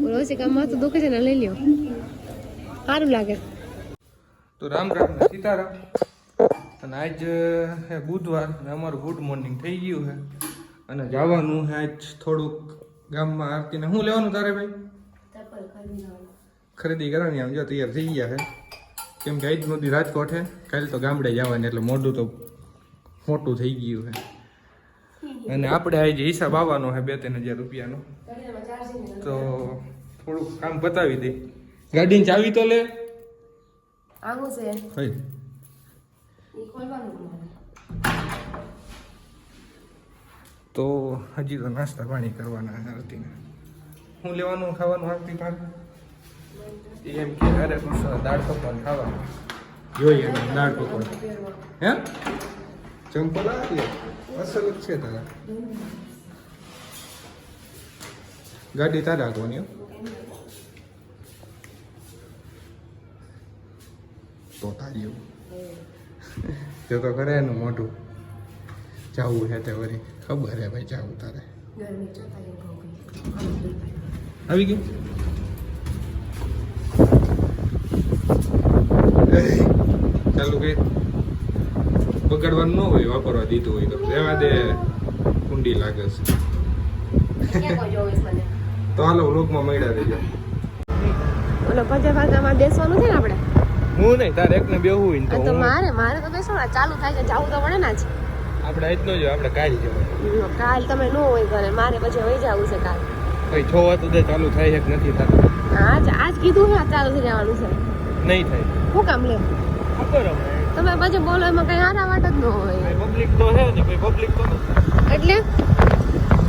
બોલો કામમાં તો દુખે છે ને, લઈ લ્યો. સારું લાગે. તો રામ રામ સીતારામ. અને આજ હે બુધવાર અમારું ગુડ મોર્નિંગ થઈ ગયું છે અને જવાનું હે આજ થોડુંક ગામમાં આરતીને. શું લેવાનું તારે ભાઈ? ખરીદી કરવાની આમ જો તૈયાર થઈ ગયા છે કેમ કે આજ મોદી રાજકોટ છે કાલે તો ગામડે જવાની, એટલે મોઢું તો મોટું થઈ ગયું છે અને આપણે આજે હિસાબ આવવાનો છે બે ત્રણ હજાર રૂપિયાનો. તો થોડુંક કામ પતાવી દે. ગાડીની ચાવી તો લે. આવું છે. હઈ. તો હજી તો નાસ્તા પાણી કરવાના આરતીને. હું લેવાનું ખાવાનું આરતી પાસે એમ કે અરે દાળ પકવાન ખાવાનું. જોઈએ દાળ પકવાન હે? ચંપલ આપીએ અસલ જ છે તારા. ગાડી તારે રાખવાની તો તારી એવું. જો તો કરે એનું મોઢું. જાવું છે તે વળી ખબર હે ભાઈ જવું તારે. આવી ગયું? ચાલુ કે બગાડવાનું ન હોય વાપરવા દીધું હોય તો. રહેવા દે. કુંડી લાગે છે. તો હાલો લોકમાં મળ્યા રહેજો. ઓલો પચાસ વાગ્યામાં બેસવાનું છે ને આપણે? હું નહીં તારે એકને બેહવું હોય તો તો મારે મારે તો બેસવાનું ચાલુ થાય છે જવું તો પડે ને જ આપણે આજ જ આપણે કાલ જવું કાલ તમે ન હોય ઘરે મારે પછી વહી જવું છે કાલ. ભાઈ છો વાત તો ચાલુ થાય છે કે નથી થતું? આજ આજ કીધું હા ચાલુ થઈ જવાનું છે. નહીં થાય. શું કામ લે? ખબર હવે તમે પછી બોલો એમાં કઈ હારા વાટ જ ન હોય. પબ્લિક તો છે ને પબ્લિક તો એટલે?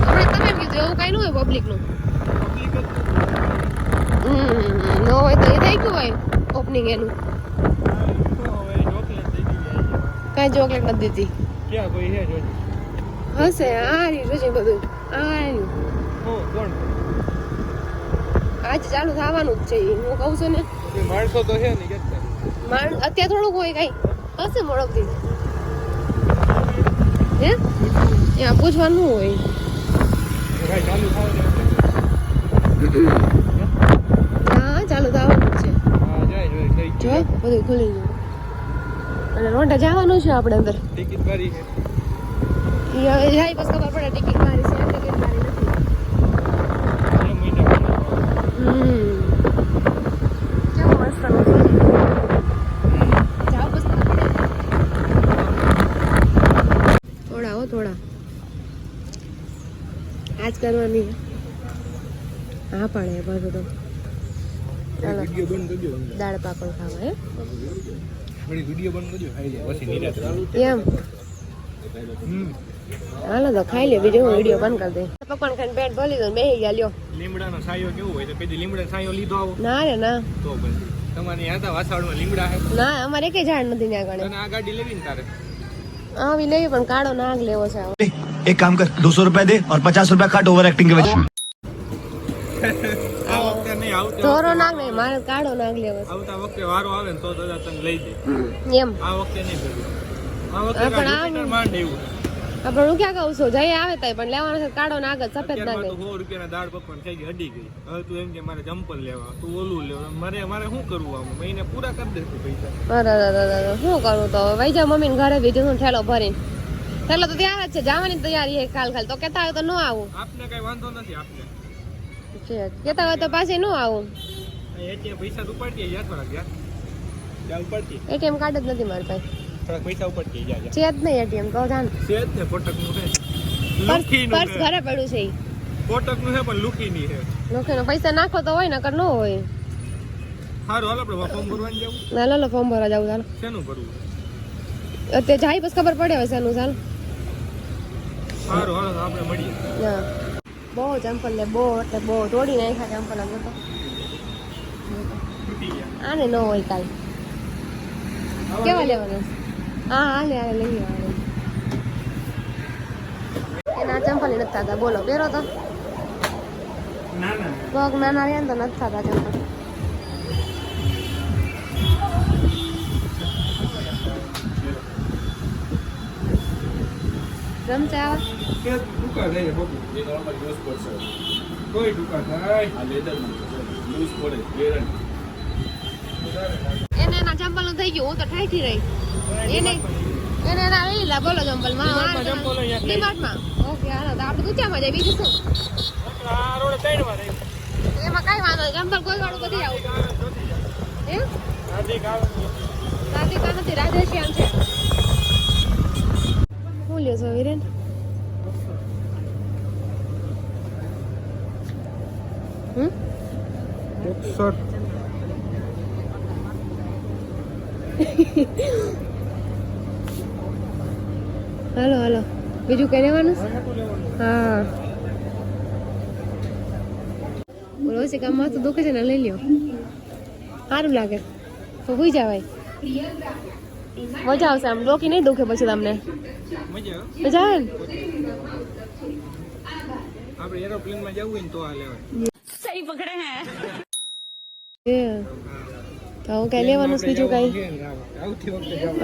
હમણાં તમે કીધું એવું કઈ ન હોય પબ્લિકનું. ન હોય તો એ થઈ ગયું હોય ઓપનિંગ એનું. કઈ ચોકલેટ નથી દીધી. ક્યાં કોઈ જોજો હશે, આ રહ્યું, જોજે બધું. આ રહ્યું. હું કોણ આજ ચાલુ થવાનું જ છે. હું કહું છું ને. માણસો તો ને માણ અત્યારે થોડુંક હોય કઈ. હશે મોડકથી. હે? ત્યાં પૂછવાનું હોય. ચાલુ થાવ ને હા ચાલુ જ છે. જો બધું ખુલી ગયું. અને રોંટા જવાનું છે આપણે અંદર. ટિકિટ મારી છે. હવે જાય બસ ખબર પડે ટિકિટ મારી છે ટિકિટ મારી નથી. થોડા. આજ કરવાની. હા પણ એ બધું તો દાળ પાપડ ખાવા એમ? તો ખાઈ લે બીજો વીડિયો બંધ કરી દે પકવાન ખાઈને પેટ ભરી દો બેસી ગયા લ્યો. લીમડાનો સાયો કેવો હોય તો પેલી લીમડા સાયો લીધો ના રે ના. તો તમારે ત્યાં લીમડા ના અમારે કે ઝાડ નથી ત્યાં ગાડી લેવી ને તારે? આવી લેવી પણ કાળો નાગ લેવો છે એક કામ કર 200 રૂપિયા દે और 50 રૂપિયા કાટ ઓવર એક્ટિંગ આ વખતે નહીં આવતા ધોરો નાગ નહીં મારે કાળો નાગ લેવો આવતા વખતે વારો આવે ને તો દાદા તને લઈ દે. એમ. આ વખતે નહીં કર્યું આ વખતે પણ કાંઈ માંડ એવું આપણે હું ક્યાં કહું છું? જઈ આવે તાય પણ લેવાનો છે કાળો નાગ જ સફેદ તો નહીં સો રૂપિયાના દાળ પકવાન થઈ ગઈ અડી ગઈ. હવે તું એમ કે મારે ચંપલ લેવા તું ઓલું લેવા. મારે મારે શું કરવું આમ? મહિને પૂરા કરી દેશું પૈસા. શું કરું તો? વહી જા મમ્મી ઘરે બીજું હું ઠેલો ભરીને. ઠેલો તો તૈયાર જ છે જવાની તૈયારી છે કાલ ખાલ તો કેતા આવે તો ન આવું. આપને કઈ વાંધો નથી આપને. છે. કેતા હોય તો પાછી ન આવું. એટીએમ પૈસા કાર્ડ જ નથી મારી પાસે. પૈસા ઉપાડતી છે જ નહીં એટીએમ કહો જાણ. છે જ ને કોટકનું છે. પર્સ ઘરે પડ્યું છે ઈ. કોટકનું છે પણ લુખીની છે. લોકોનો પૈસા નાખો તો હોય નકર ન હોય. હારું હાલો આપણે ફોર્મ ભરવાનું જવું ના લો લો ફોર્મ ભરવા જવું ચાલો શેનું ભરવું? અત્યારે જાય પછી ખબર પડે હવે શેનું ચાલ સારું હાલો આપણે મળીએ. ના બહુ ચંપલ લે બહુ એટલે બહુ તોડી નાખ્યા ચંપલ અમે તો. આને ન હોય કાલ. કેવા લેવાના? હા, હાલે હાલે, લઈ આવે એના ચંપલ નથી થતા. બોલો, પહેરો તો. પગ નાના રહ્યા તો નથી થતા ચંપલ રમતા આવા. કે દુકાન છે બબુ તો કોઈ ટૂંકા થાય. આ લેધરમાં લૂઝ પડે ગેરંટી એને એના ચંપલ થઈ ગયું હું તો ઠાઠી રહી. એને એને એના લઈ બોલો ચંપલ. ડિમાર્ટમાં ઓકે હાલો તો આપણે ઊંચામાં જાય બીજું શું? આ રોડે ત્રણ વાર આવી. એમાં કઈ વાંધો નહીં ચંપલ કોઈ વાળું બધી આવું. એમ હાર્દિક રાધિકા નથી રાધેશ્યામ છે. શું લ્યો છો વિરેન? બોક્સર હાલો હાલો. બીજું કઈ લેવાનું હા. બોલો છે કે માથું દુખે છે ને લઈ લ્યો. સારું લાગે. તો હોઈ જવાય. મજા આવશે આમ. ડોકી નહીં દુખે પછી તમને. મજા આવે. ને? આપણે એરોપ્લેનમાં જવું હોય ને તો આ લેવાય. એ. તો હું કઈ લેવાનું છે બીજું કઈ?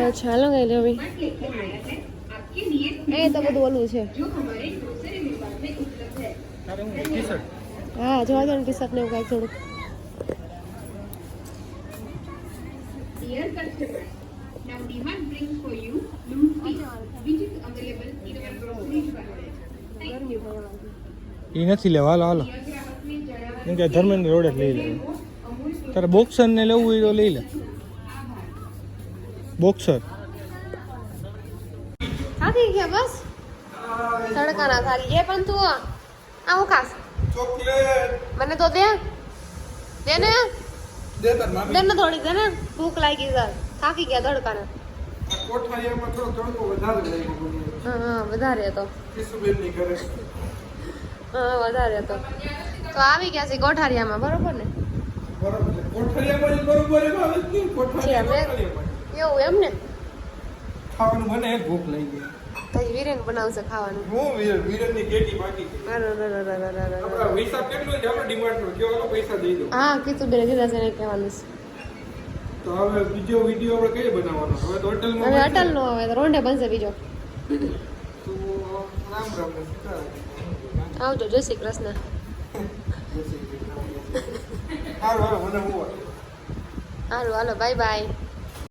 અચ્છા હાલો કઈ લેવી એ તો બધું ઓલું છે. હું જોવા દો ને ટી શર્ટ ને એવું કાંઈક થોડુંક. Dear customer, now demand brings for you loose tea, which is available in our grocery shop. એ નથી લેવા હાલો હાલો. કેમ કે ધર્મેન્દ્ર રોડે જ લઈ લે. તારે બોક્સર ને લેવું હોય તો લઈ લે. બોક્સર. થાકી ગયા બસ? તડકાના થાકી એ પણ તું આ. હું ખાસ? ચોકલેટ. મને તો દે. દે ને? દે તાર મામી. દે ને થોડીક દે ને? ભૂખ લાગી સર થાકી ગયા તડકા ના થોડો વધારે હતો વધારે હતો તો આવી ગયા છે કોઠારિયામાં બરોબર ને. કોઠારીયામાં બરોબર એમાં આવે જ નહીં. છે. કોઠારીયા અમે કોઠારીયામાં. એવું એમ ને? ખાવાનું મને ભૂખ લાગી ગઈ પછી વીરેન બનાવશે ખાવાનું. હું વીર વીરનની કેટી બાકી છે. અરે, અરે, અરે, અરે, અરે, અરે, આપણા કેટલો છે? આપણે ડિમાન્ડનો જો ઓલો પૈસા દઈ દો હા કીધું બેન કીધા છે કહેવાનું છે. તો હવે બીજો વીડિયો આપણે કઈ બનાવવાનો? હવે તો હવે અટલ નો આવે તો રોંઢે બનશે બીજો. તો રામ રામ ને સીતારામ. આવજો જય શ્રી કૃષ્ણ. હાલો હાલો બાય બાય